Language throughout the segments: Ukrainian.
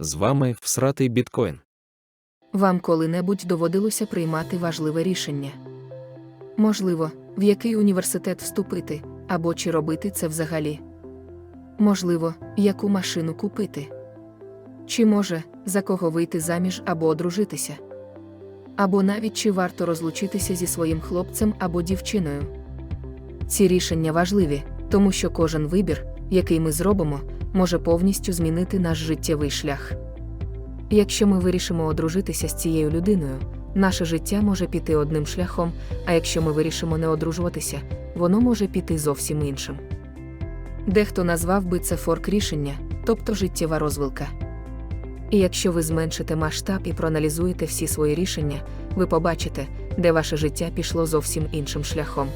З вами всратий біткоін. Вам коли-небудь доводилося приймати важливе рішення? Можливо, в який університет вступити, або чи робити це взагалі? Можливо, яку машину купити? Чи може, за кого вийти заміж або одружитися? Або навіть чи варто розлучитися зі своїм хлопцем або дівчиною? Ці рішення важливі, тому що кожен вибір, який ми зробимо, може повністю змінити наш життєвий шлях. Якщо ми вирішимо одружитися з цією людиною, наше життя може піти одним шляхом, а якщо ми вирішимо не одружуватися, воно може піти зовсім іншим. Дехто назвав би це форк рішення, тобто життєва розвилка. І якщо ви зменшите масштаб і проаналізуєте всі свої рішення, ви побачите, де ваше життя пішло зовсім іншим шляхом.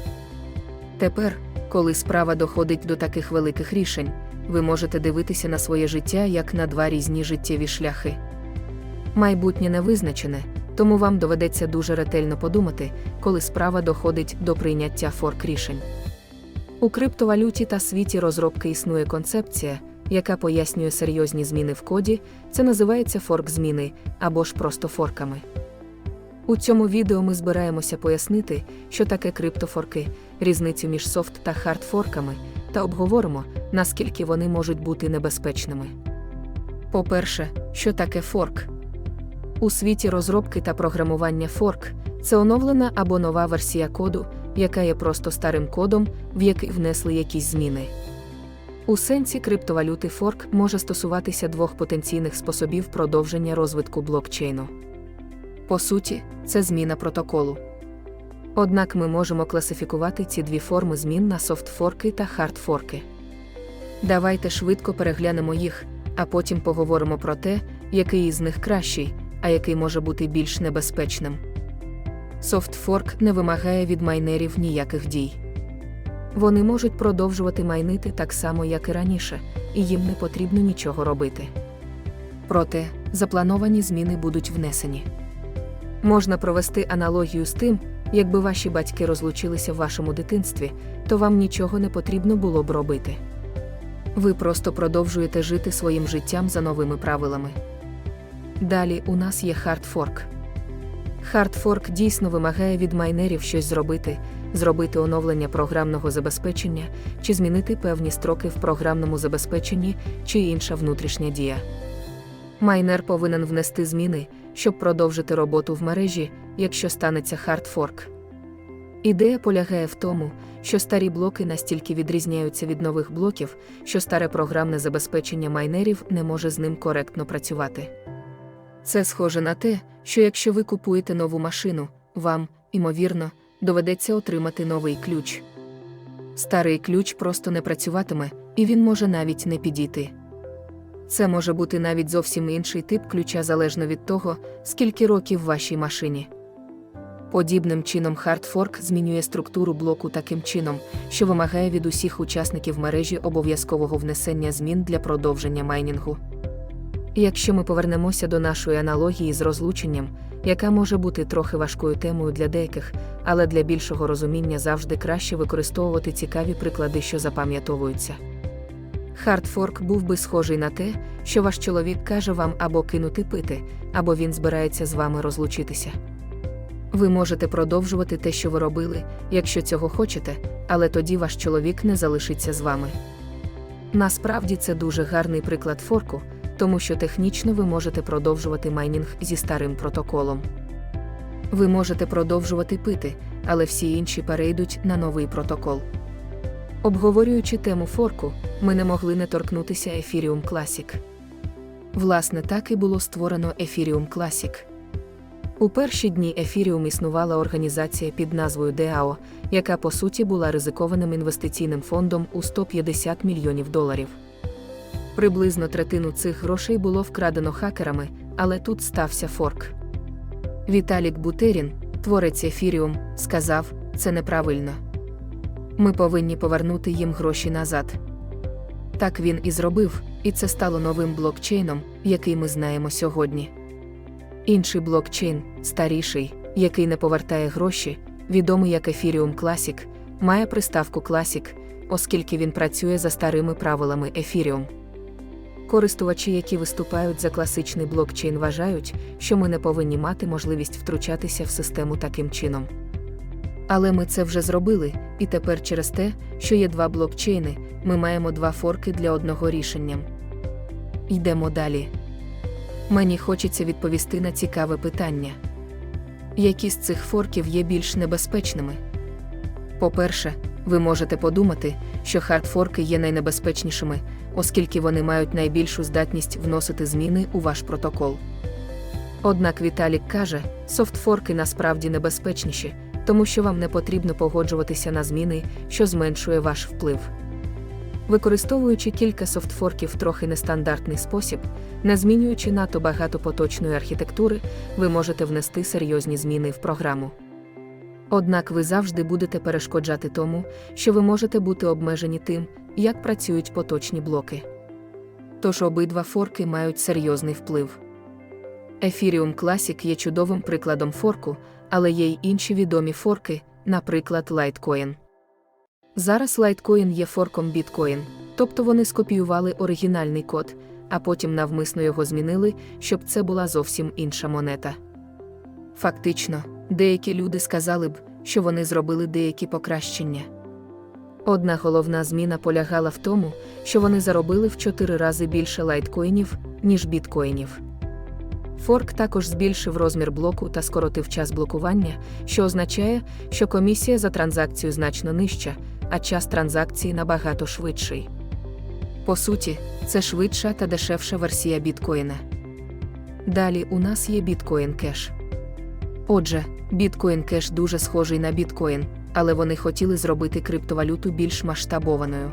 Тепер, коли справа доходить до таких великих рішень, ви можете дивитися на своє життя як на два різні життєві шляхи. Майбутнє не визначене, тому вам доведеться дуже ретельно подумати, коли справа доходить до прийняття форк рішень. У криптовалюті та світі розробки існує концепція, яка пояснює серйозні зміни в коді, це називається форк зміни або ж просто форками. У цьому відео ми збираємося пояснити, що таке криптофорки, різницю між софт та хардфорками, та обговоримо, наскільки вони можуть бути небезпечними. По-перше, що таке форк? У світі розробки та програмування форк це оновлена або нова версія коду, яка є просто старим кодом, в який внесли якісь зміни. У сенсі криптовалюти форк може стосуватися двох потенційних способів продовження розвитку блокчейну. По суті, це зміна протоколу. Однак ми можемо класифікувати ці дві форми змін на софтфорки та хардфорки. Давайте швидко переглянемо їх, а потім поговоримо про те, який із них кращий, а який може бути більш небезпечним. Софтфорк не вимагає від майнерів ніяких дій. Вони можуть продовжувати майнити так само, як і раніше, і їм не потрібно нічого робити. Проте, заплановані зміни будуть внесені. Можна провести аналогію з тим, якби ваші батьки розлучилися в вашому дитинстві, то вам нічого не потрібно було б робити. Ви просто продовжуєте жити своїм життям за новими правилами. Далі у нас є хардфорк. Хардфорк дійсно вимагає від майнерів щось зробити, зробити оновлення програмного забезпечення чи змінити певні строки в програмному забезпеченні чи інша внутрішня дія. Майнер повинен внести зміни, щоб продовжити роботу в мережі, якщо станеться хардфорк. Ідея полягає в тому, що старі блоки настільки відрізняються від нових блоків, що старе програмне забезпечення майнерів не може з ним коректно працювати. Це схоже на те, що якщо ви купуєте нову машину, вам, ймовірно, доведеться отримати новий ключ. Старий ключ просто не працюватиме, і він може навіть не підійти. Це може бути навіть зовсім інший тип ключа залежно від того, скільки років в вашій машині. Подібним чином хардфорк змінює структуру блоку таким чином, що вимагає від усіх учасників мережі обов'язкового внесення змін для продовження майнінгу. Якщо ми повернемося до нашої аналогії з розлученням, яка може бути трохи важкою темою для деяких, але для більшого розуміння завжди краще використовувати цікаві приклади, що запам'ятовуються. Хардфорк був би схожий на те, що ваш чоловік каже вам або кинути пити, або він збирається з вами розлучитися. Ви можете продовжувати те, що ви робили, якщо цього хочете, але тоді ваш чоловік не залишиться з вами. Насправді це дуже гарний приклад форку, тому що технічно ви можете продовжувати майнінг зі старим протоколом. Ви можете продовжувати пити, але всі інші перейдуть на новий протокол. Обговорюючи тему форку, ми не могли не торкнутися Ethereum Classic. Власне, так і було створено Ethereum Classic. У перші дні Ethereum існувала організація під назвою DAO, яка по суті була ризикованим інвестиційним фондом у 150 мільйонів доларів. Приблизно третину цих грошей було вкрадено хакерами, але тут стався форк. Віталік Бутерін, творець Ethereum, сказав, це неправильно. Ми повинні повернути їм гроші назад. Так він і зробив, і це стало новим блокчейном, який ми знаємо сьогодні. Інший блокчейн, старіший, який не повертає гроші, відомий як Ethereum Classic, має приставку Classic, оскільки він працює за старими правилами Ethereum. Користувачі, які виступають за класичний блокчейн, вважають, що ми не повинні мати можливість втручатися в систему таким чином. Але ми це вже зробили, і тепер через те, що є два блокчейни, ми маємо два форки для одного рішення. Йдемо далі. Мені хочеться відповісти на цікаве питання. Які з цих форків є більш небезпечними? По-перше, ви можете подумати, що хардфорки є найнебезпечнішими, оскільки вони мають найбільшу здатність вносити зміни у ваш протокол. Однак Віталік каже, софтфорки насправді небезпечніші, тому що вам не потрібно погоджуватися на зміни, що зменшує ваш вплив. Використовуючи кілька софтфорків в трохи нестандартний спосіб, не змінюючи надто багато поточної архітектури, ви можете внести серйозні зміни в програму. Однак ви завжди будете перешкоджати тому, що ви можете бути обмежені тим, як працюють поточні блоки. Тож обидва форки мають серйозний вплив. Ethereum Classic є чудовим прикладом форку, але є й інші відомі форки, наприклад, Litecoin. Зараз Litecoin є форком Bitcoin, тобто вони скопіювали оригінальний код, а потім навмисно його змінили, щоб це була зовсім інша монета. Фактично, деякі люди сказали б, що вони зробили деякі покращення. Одна головна зміна полягала в тому, що вони заробили в 4 рази більше лайткоїнів, ніж біткоїнів. Форк також збільшив розмір блоку та скоротив час блокування, що означає, що комісія за транзакцію значно нижча, а час транзакції набагато швидший. По суті, це швидша та дешевша версія біткоїна. Далі у нас є біткоін кеш. Отже, біткоін кеш дуже схожий на біткоін, але вони хотіли зробити криптовалюту більш масштабованою.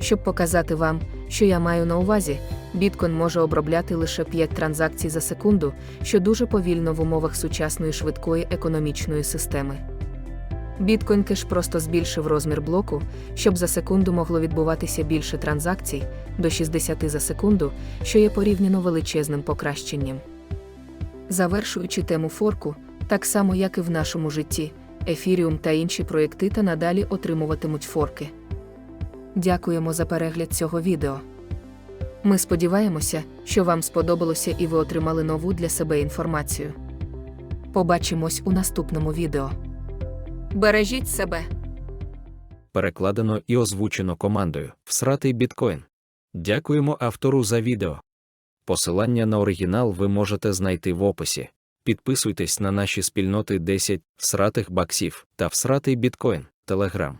Щоб показати вам, що я маю на увазі, біткоін може обробляти лише 5 транзакцій за секунду, що дуже повільно в умовах сучасної швидкої економічної системи. Біткоін кеш просто збільшив розмір блоку, щоб за секунду могло відбуватися більше транзакцій до 60 за секунду, що є порівняно величезним покращенням. Завершуючи тему форку, так само як і в нашому житті, Ефіріум та інші проєкти та надалі отримуватимуть форки. Дякуємо за перегляд цього відео. Ми сподіваємося, що вам сподобалося і ви отримали нову для себе інформацію. Побачимось у наступному відео. Бережіть себе! Перекладено і озвучено командою Всратий біткоін. Дякуємо автору за відео. Посилання на оригінал ви можете знайти в описі. Підписуйтесь на наші спільноти 10 всратих баксів та всратий біткоін, Телеграм.